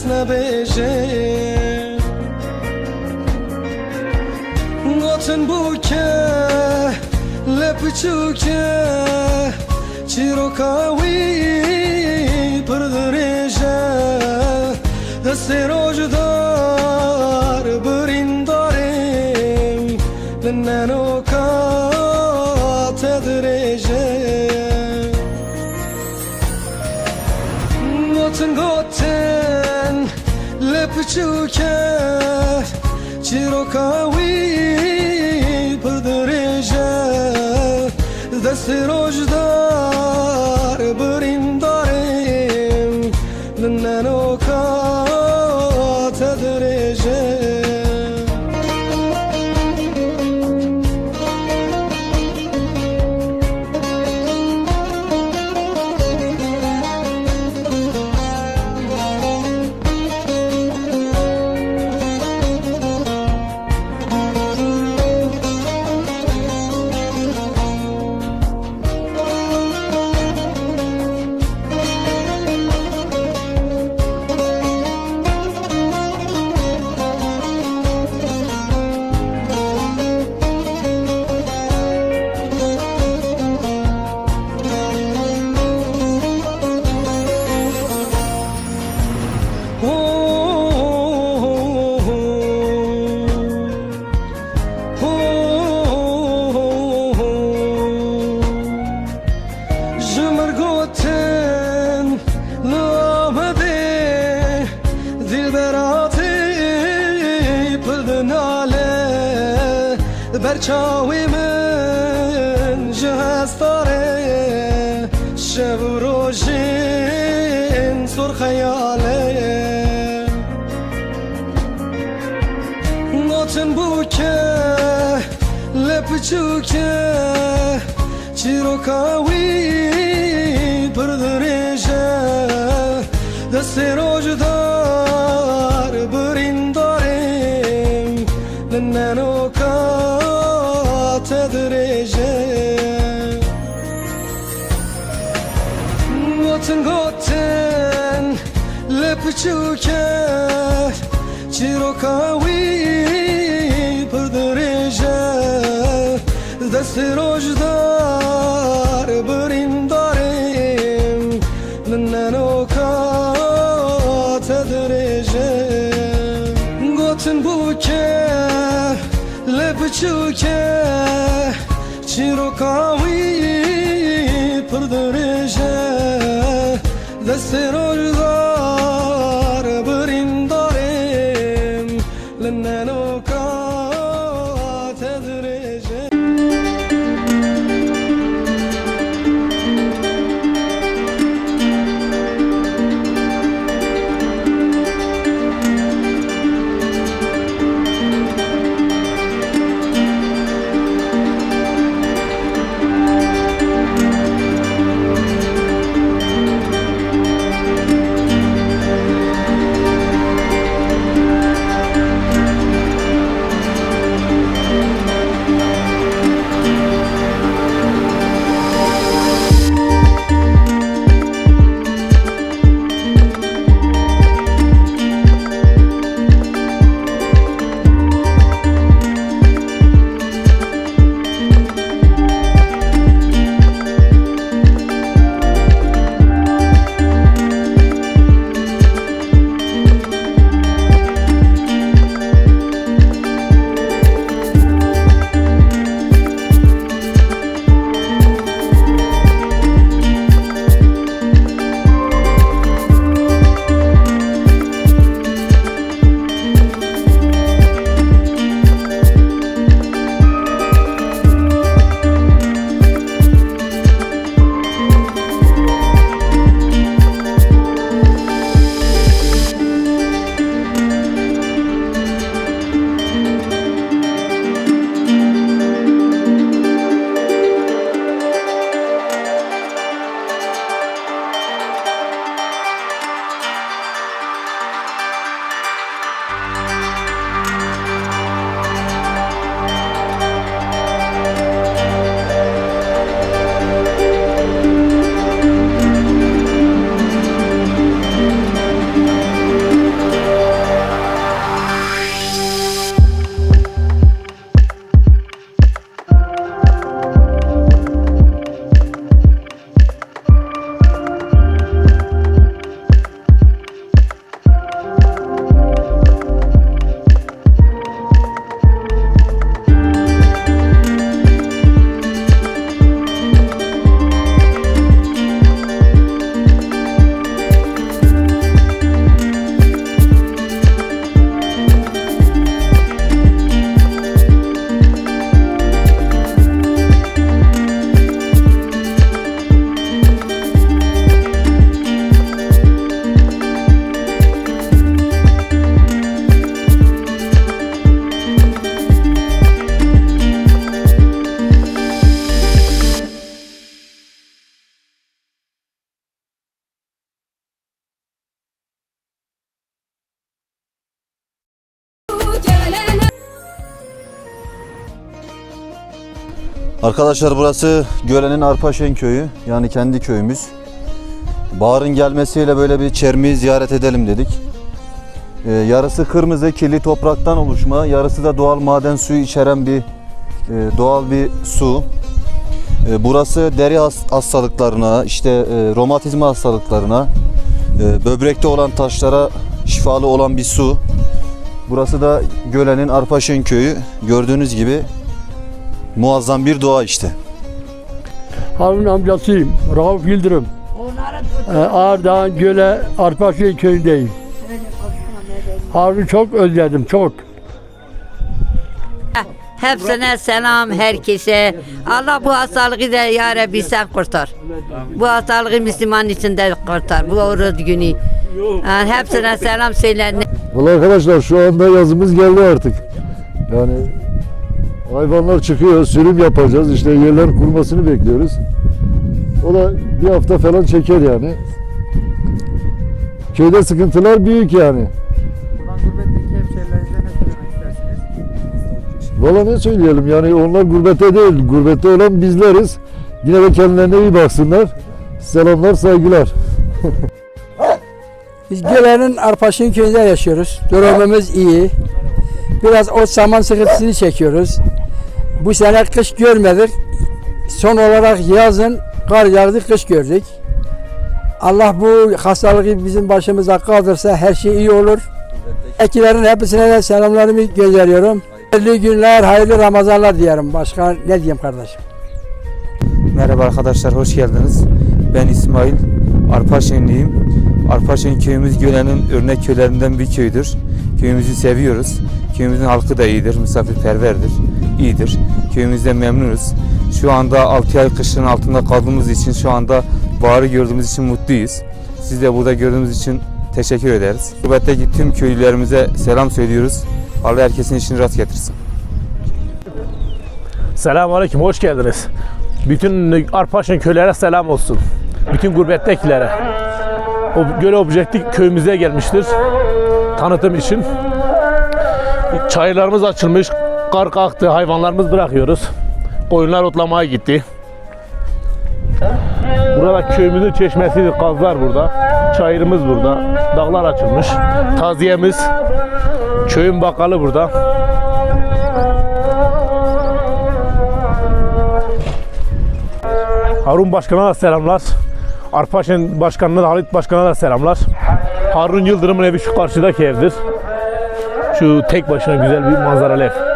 gelek jirete kes nebêje Gotin buke le piçuke Çiroka wî pir Destê برچاوی من جهستاره شب و روشین سر خیاله Notin buke lepçuke Çiroka wî pir dirêje Destê rojdar birîndarêm Li nenoka te lepçuke Çiroka wî pir dirêje Destê rojdar birîndarêm Li nenoka te dirêje Gotin buke le biçûke Çiroka wî pir dirêje Destê rojdar Arkadaşlar burası Gölen'in Arpaşen köyü. Yani kendi köyümüz. Baharın gelmesiyle böyle bir çermiği ziyaret edelim dedik. Ee, yarısı kırmızı kirli topraktan oluşma, yarısı da doğal maden suyu içeren bir e, doğal bir su. Ee, burası deri has- hastalıklarına, işte e, romatizma hastalıklarına, e, böbrekte olan taşlara şifalı olan bir su. Burası da Gölen'in Arpaşen köyü. Gördüğünüz gibi muazzam bir doğa işte. Harun amcasıyım. Rauf Yıldırım. Ee, Ağrı'dan Göle Arpaşehir köyündeyim. Harun'u çok özledim, çok. Hepsine selam herkese. Allah bu hastalığı da ya Rabbi sen kurtar. Bu hastalığı Müslüman içinde kurtar. Bu oruç günü. Yani hepsine selam söyle. Valla arkadaşlar şu anda yazımız geldi artık. Yani hayvanlar çıkıyor, sürüm yapacağız. İşte yerler kurmasını bekliyoruz. O da bir hafta falan çeker yani. Köyde sıkıntılar büyük yani. Buradan gurbetteki hemşehrilerinize ne söylemek istersiniz? Valla ne söyleyelim yani onlar gurbette değil. Gurbette olan bizleriz. Yine de kendilerine iyi baksınlar. Selamlar, saygılar. Biz Göle'nin Arpaşin köyünde yaşıyoruz. Durumumuz iyi. Biraz o saman sıkıntısını çekiyoruz. Bu sene kış görmedik. Son olarak yazın kar yağdı, kış gördük. Allah bu hastalığı bizim başımıza kaldırsa her şey iyi olur. Ekilerin hepsine de selamlarımı gönderiyorum. Hayırlı günler, hayırlı Ramazanlar diyelim. Başka ne diyeyim kardeşim? Merhaba arkadaşlar, hoş geldiniz. Ben İsmail, Arpaşenliyim. Arpaşen köyümüz Gölen'in örnek köylerinden bir köydür. Köyümüzü seviyoruz. Köyümüzün halkı da iyidir, misafirperverdir, iyidir. Köyümüzden memnunuz. Şu anda 6 ay kışın altında kaldığımız için şu anda baharı gördüğümüz için mutluyuz. Siz de burada gördüğümüz için teşekkür ederiz. Gurbetteki tüm köylülerimize selam söylüyoruz. Allah herkesin işini rast getirsin. Selamun Aleyküm, hoş geldiniz. Bütün Arpaşın köylere selam olsun. Bütün gurbettekilere. O göle objektif köyümüze gelmiştir. Tanıtım için. Çayırlarımız açılmış, kar kalktı, hayvanlarımız bırakıyoruz. Koyunlar otlamaya gitti. Burada köyümüzün çeşmesi, kazlar burada. Çayırımız burada. Dağlar açılmış. Taziyemiz. Köyün bakkalı burada. Harun Başkan'a da selamlar. Arpaşen Başkanı'na da Halit Başkan'a da selamlar. Harun Yıldırım'ın evi şu karşıdaki evdir. Şu tek başına güzel bir manzaralı ev.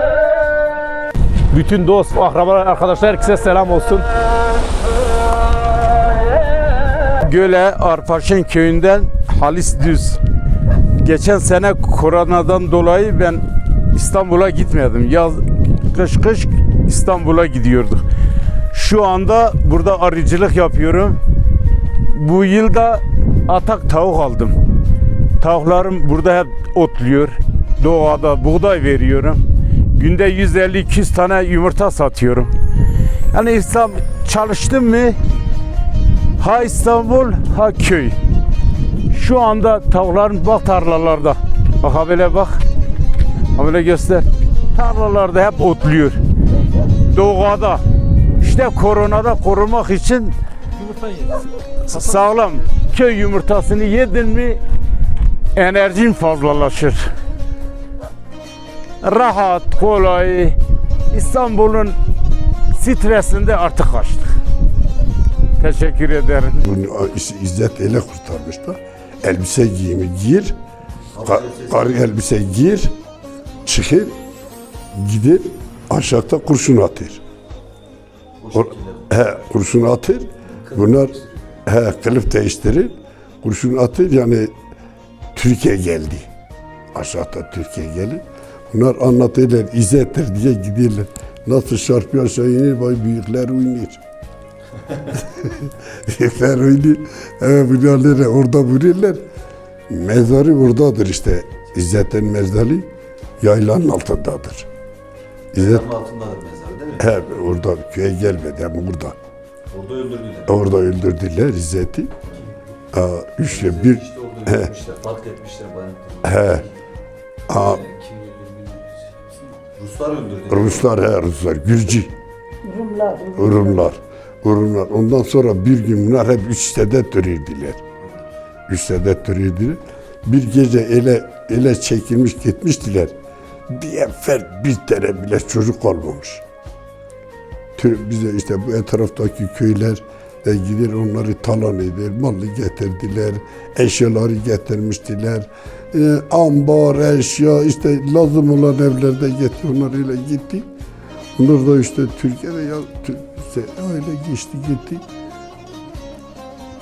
Bütün dost, akrabalar, arkadaşlar herkese selam olsun. Göle Arpaşen köyünden Halis Düz. Geçen sene koronadan dolayı ben İstanbul'a gitmedim. Yaz kış kış İstanbul'a gidiyorduk. Şu anda burada arıcılık yapıyorum. Bu yılda atak tavuk aldım. Tavuklarım burada hep otluyor. Doğada buğday veriyorum. Günde 150-200 tane yumurta satıyorum. Yani İslam çalıştım mı Ha İstanbul, ha köy. Şu anda tavukların bak tarlalarda. Bak ha böyle bak. Ha böyle göster. Tarlalarda hep otluyor. Doğada. İşte koronada korumak için sağlam köy yumurtasını yedin mi enerjin fazlalaşır. Rahat, kolay. İstanbul'un stresinde artık kaçtık. Teşekkür ederim. Bunu İzzet ele kurtarmış da elbise giyimi gir, ka- kar elbise gir, çıkır, gidip aşağıda kurşun atır. O- he, kurşun atır. Bunlar he, kılıf değiştirir. Kurşun atır yani Türkiye geldi. Aşağıda Türkiye gelir. Bunlar anlatırlar, İzzet'tir diye giderler. Nasıl çarpıyor aşağı inir, vay büyükler oynuyor. Büyükler oynuyor. Evet bunlar orada vuruyorlar. Mezarı oradadır işte. İzzet'in mezarı yaylanın altındadır. İzzet altındadır mezarı değil mi? he, orada köye gelmedi ama burada. Orada öldürdüler. Orada öldürdüler İzzet'i. Aa, üçte bir İşte orada öldürmüşler, katletmişler bayağı. he, aa, Ruslar öldürdü. Ruslar he Ruslar Gürcü. Rumlar. Rumlar. Ondan sonra bir gün bunlar hep üç sedet duruyordular. Üç sedet duruyordular. Bir gece ele ele çekilmiş gitmiştiler. Bir fert bir tane bile çocuk kalmamış. Tü- Bize işte bu etraftaki köyler de gider onları talan eder, malı getirdiler, eşyaları getirmiştiler. Ee, ambar, eşya, işte lazım olan evlerde getir, onlar öyle gitti. Bunlar da işte Türkiye'de ya Tü- işte öyle geçti gitti.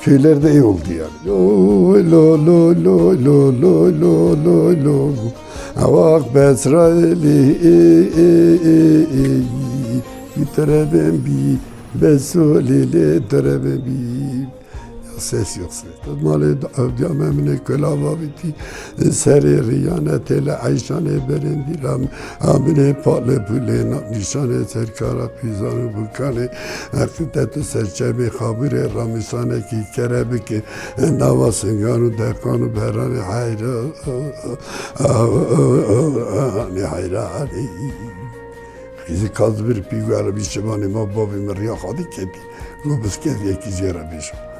Köylerde iyi oldu yani. Lo lo lo lo lo lo lo lo lo Avak besrali e e e e Gitrebem bi besolile trebem bi Ya ses yok ses. Malê evdya me min ê kulava vîtî e, serê riyanetê li eyşanê berên dîra amilê palê serkara pîzan û bulkanê heqîqe tu serçemê xabirê ramîsanekî kere bike nava singan û derkan û hayra e, e, hani hayra herî Bizi kaz bir pigara bir şibanı hani ma babi mir ya hadi kedi. Rubus kedi ki zira bir şibanı.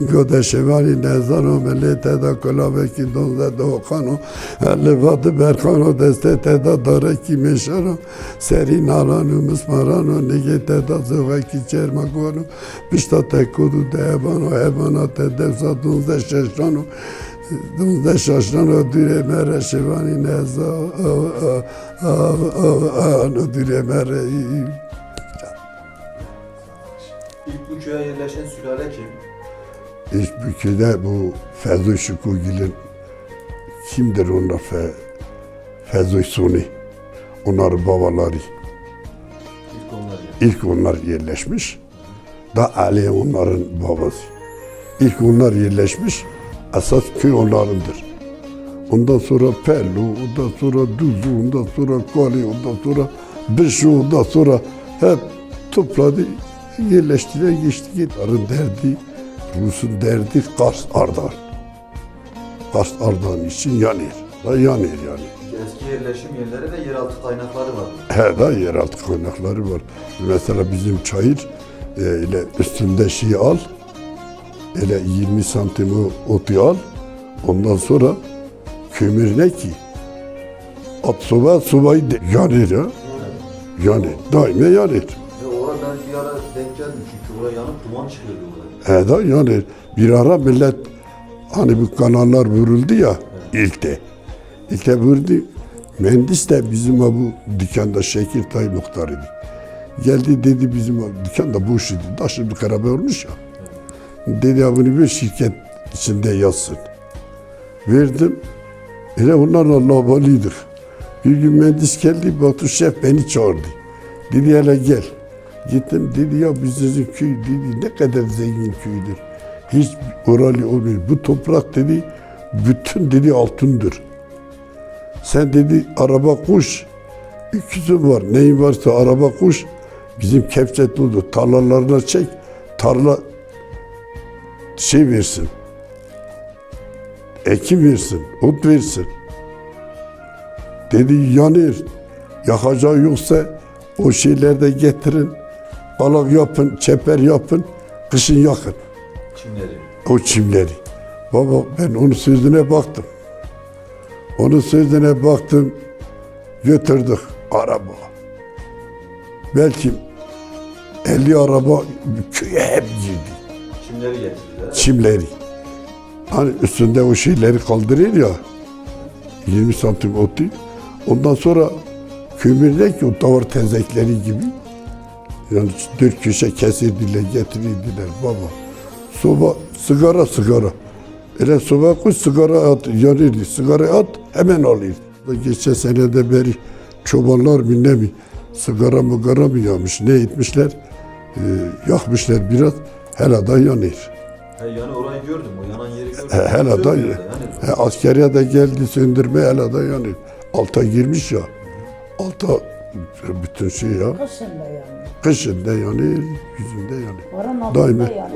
گود شواری نزدان و ملی تدا کلابه کی دونزه دوخان و لباد برخان و دسته تدا داره کی میشن و سری نالان و مسماران و نگه تدا زوغه کی چرمکوان و پشتا تکود و دهبان و هبانا تدفزا دونزه ششان و دونزه ششان و دوره مره شوانی نزدان و دوره مره İlk uçağa yerleşen sülale kim? İşbükü'de bu Fezul Şukugil'in kimdir onlar Fe, Fezul Suni? Onların babaları. İlk onlar yani. İlk onlar yerleşmiş. Da Ali onların babası. İlk onlar yerleşmiş. Esas köy onlarındır. Ondan sonra Pellu, ondan sonra Duzu, ondan sonra Kali, ondan sonra Bişu, ondan sonra hep topladı, yerleştiler, geçti. Onların derdi, Rus'un derdi Kars Ardahan. Kars Ardahan için yanıyor. Da yanıyor yani. Eski yerleşim yerleri de yeraltı kaynakları var. He da yeraltı kaynakları var. Mesela bizim çayır e, ile üstünde şey al, ele 20 santim otu al, ondan sonra kömür ne ki? At soba sobayı yanır ya. Yani daima yanır. Ve orada ben bir ara denk geldim çünkü oraya yanıp duman çıkıyordu orada. He da yani bir ara millet hani bu kanallar vuruldu ya ilkte. İlkte vurdu. Mühendis de bizim bu dükkanda Şekil Tay muhtarıydı. Geldi dedi bizim ha dükkan da boş idi. Taşı bir karabe olmuş ya. Dedi ya bunu bir şirket içinde yazsın. Verdim. Öyle onlarla labalıydık. Bir gün mühendis geldi, baktı şef beni çağırdı. Dedi hele gel. Gittim dedi ya bizim köy dedi ne kadar zengin köydür. Hiç oralı olmuyor. Bu toprak dedi bütün dedi altındır. Sen dedi araba kuş. İkisi var. Neyin varsa araba kuş. Bizim Kepçetlu'da tarlalarına çek. Tarla şey versin. Ekim versin. Ot versin. Dedi yanır. Yakacağı yoksa o şeylerde getirin. Balık yapın, çeper yapın. Kışın yakın Çimleri. o çimleri. Baba ben onun sözüne baktım. Onun sözüne baktım. Götürdük araba. Belki 50 araba köye hep girdi. Çimleri getirdiler. Çimleri. Hani üstünde o şeyleri kaldırır ya. 20 santim otu. Ondan sonra kömürle ki o davar tezekleri gibi. Yani dört köşe kesirdiler, getirirdiler baba. Soba, sigara, sigara. Öyle soba koy, sigara at, yanırdı. Sigara at, hemen alır. Geçen senede beri çobanlar bilmem mi, sigara mıgara mı yanmış, ne etmişler? Ee, yakmışlar biraz, hele da yanır. He yani orayı gördüm. O yanan yeri gördüm. He, hele da Yani. He, askeriye de geldi söndürme hele da yanır. Alta girmiş ya. Alta bütün şey ya. Kışında yani. Kışında yani, yüzünde yani. Oranın altında Daimi. yani.